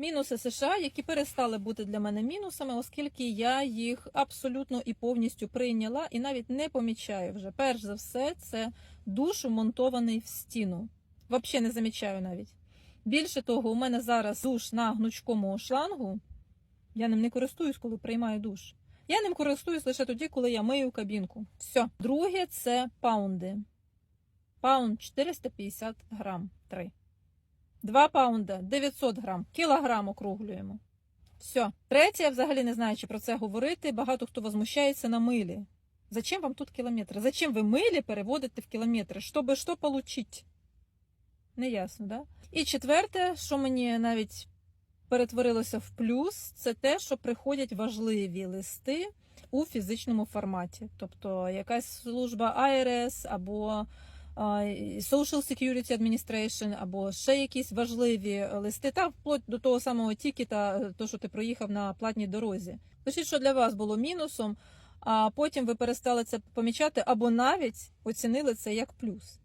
Мінуси США, які перестали бути для мене мінусами, оскільки я їх абсолютно і повністю прийняла і навіть не помічаю вже. Перш за все, це душ вмонтований в стіну. Взагалі не замічаю навіть. Більше того, у мене зараз душ на гнучкому шлангу. Я ним не користуюсь, коли приймаю душ. Я ним користуюсь лише тоді, коли я мию кабінку. Все. Друге це паунди. Паунд 450 грам. 3. 2 паунда 900 грам. Кілограм округлюємо. Все. Третє, я взагалі не знаю, чи про це говорити. Багато хто возмущається на милі. Зачем вам тут кілометри? Зачем ви милі переводите в кілометри? Щоб що получить? Не ясно, да? І четверте, що мені навіть перетворилося в плюс, це те, що приходять важливі листи у фізичному форматі. Тобто якась служба IRS або Social Security Administration, або ще якісь важливі листи, та вплоть до того самого тікета, то, що ти проїхав на платній дорозі. Пишіть, що для вас було мінусом, а потім ви перестали це помічати, або навіть оцінили це як плюс.